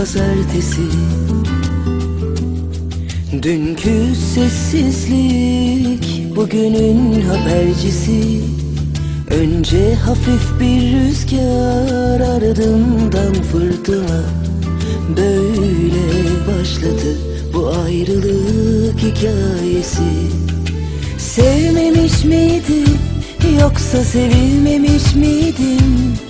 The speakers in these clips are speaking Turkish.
pazartesi. Dünkü sessizlik bugünün habercisi. Önce hafif bir rüzgar ardından fırtına. Böyle başladı bu ayrılık hikayesi. Sevmemiş miydim yoksa sevilmemiş miydim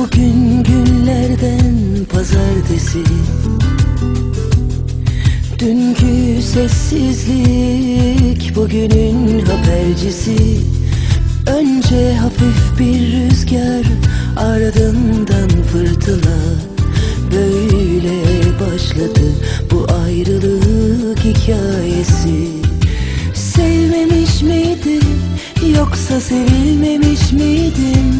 Bugün günlerden pazartesi. Dünkü sessizlik bugünün habercisi. Önce hafif bir rüzgar ardından fırtına. Böyle başladı bu ayrılık hikayesi. Sevmemiş miydim yoksa sevilmemiş miydim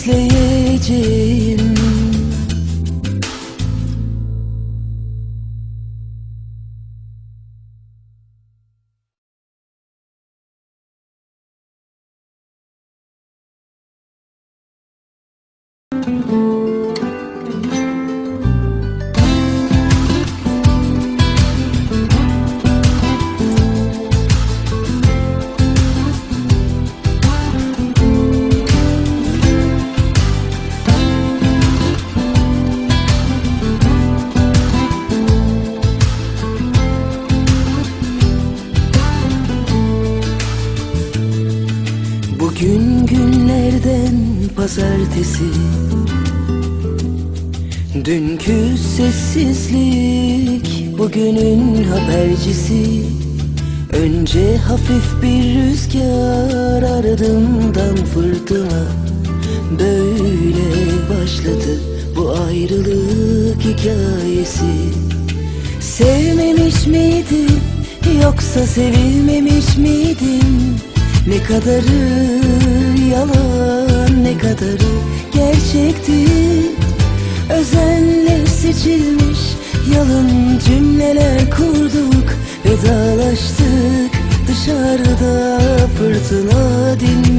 izleyeceğim pazartesi. Dünkü sessizlik bugünün habercisi. Önce hafif bir rüzgar ardından fırtına. Böyle başladı bu ayrılık hikayesi. Sevmemiş miydim yoksa sevilmemiş miydim Ne kadarı yalan ne kadarı gerçekti? Özenle seçilmiş yalın cümleler kurduk vedalaştık Dışarıda fırtına dinmişti